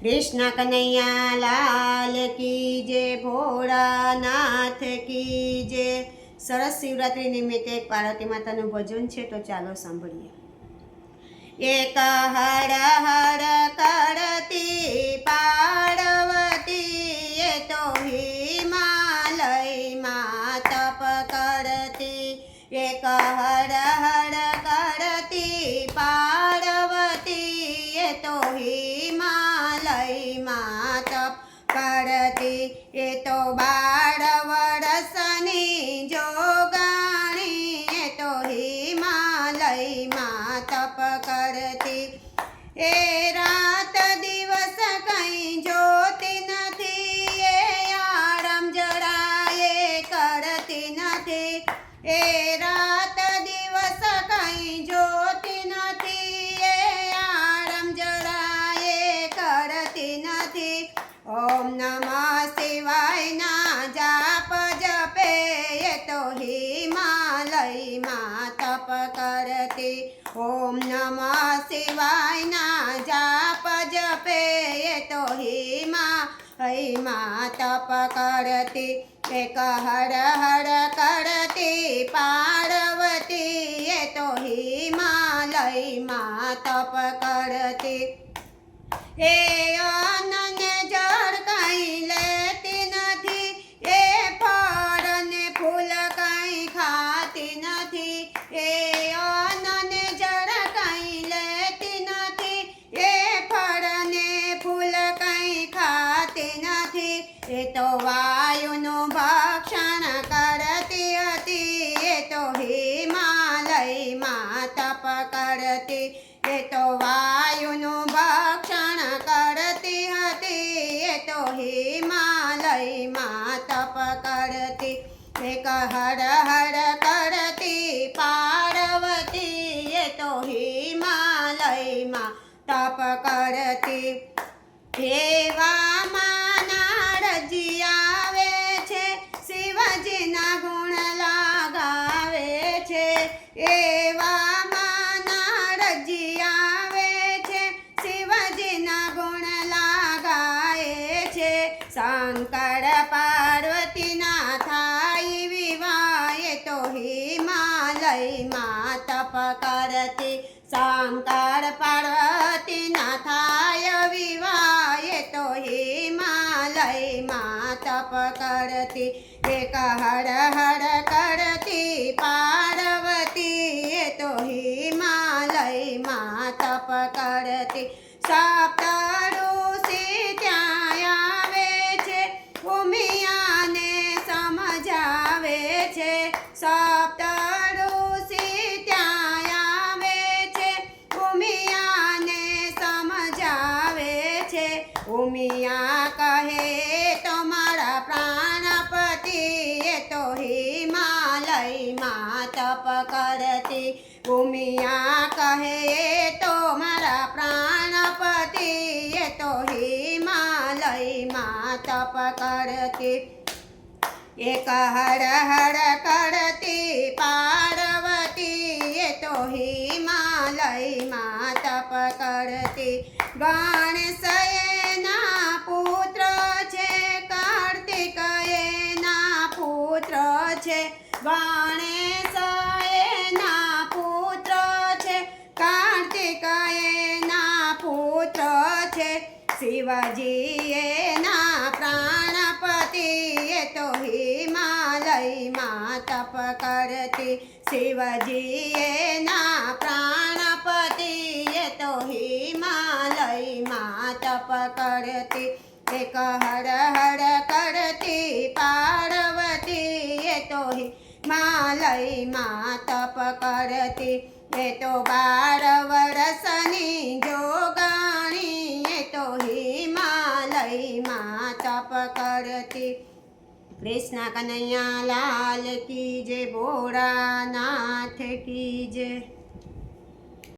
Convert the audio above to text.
કૃષ્ણ કનૈયા લાલ કી જે ભોળાનાથ કી જે સરસ શિવરાત્રી નિમિત્તે પાર્વતી માતાનું ભજન છે, તો ચાલો સાંભળીએ. એક હર હર કરતી પાર્વતી, એ તો હિમાલયમાં તપ કરતી. એક હર એ રાત દિવસ કઈ જોતી નથી, એ આરામ જરાય કરતી નથી. એ રાત દિવસ કઈ જોતી નથી, એ આરામ જરાય કરતી નથી. ઓમ નમઃ શિવાય. કરતી ઓમ નમઃ શિવાય ના જાપ જપે, એ તો હિમાલયમાં તપ કરતી, એક હર હર કરતી, પાર્વતી, એ તો હિમાલયમાં તપ કરતી. એ અનને એ તો વાયુનું ભક્ષણ કરતી હતી, એ તો હિમાલયમાં તપ કરતી, એ તો વાયુનું ભક્ષણ કરતી હતી, એ તો હિમાલયમાં તપ કરતી, એક હર હર કરતી પાર્વતી, એ તો હિમાલયમાં તપ કરતી. એવામાં એવામાં નારજી આવે છે. શિવજીના ગુણ લાગાય છે. શંકર પાર્વતીના થાય વિવાય તો હિમાલયમાં તપ કરતી શંકર હિમાલયમાં તપ કરતી એક હર હર કરતી, પાર્વતી એ તો હિમાલયમાં તપ કરતી સપ્ત ઋષિ ત્યાં આવે છે ભૂમિયાને સમજાવે છે. સપ્ત ઋષિ હિમાલયમાં તપ કરતી ઉમિયા કહે તો મારા પ્રાણપતિ, એ તો હિમાલયમાં તપ કરતી એક હર હર કરતી, પાર્વતી, એ તો હિમાલયમાં તપ કરતી ગણેશ છે? ગણેશ એના પુત્ર છે. કાર્તિક એના પુત્ર છે. શિવજી એના પ્રાણપતિ એ તો હિમાલયમાં તપ કરતી. શિવજી એના પ્રાણપતિ એ તો હિમાલયમાં તપ કરતી. એક હર હર હિમાલયમાં તપ કરતી એ તો બાર વરસની જોગાણી, એ તો હિમાલયમાં તપ કરતી કૃષ્ણ કનૈયા લાલ કી જય, ભોળાનાથ કી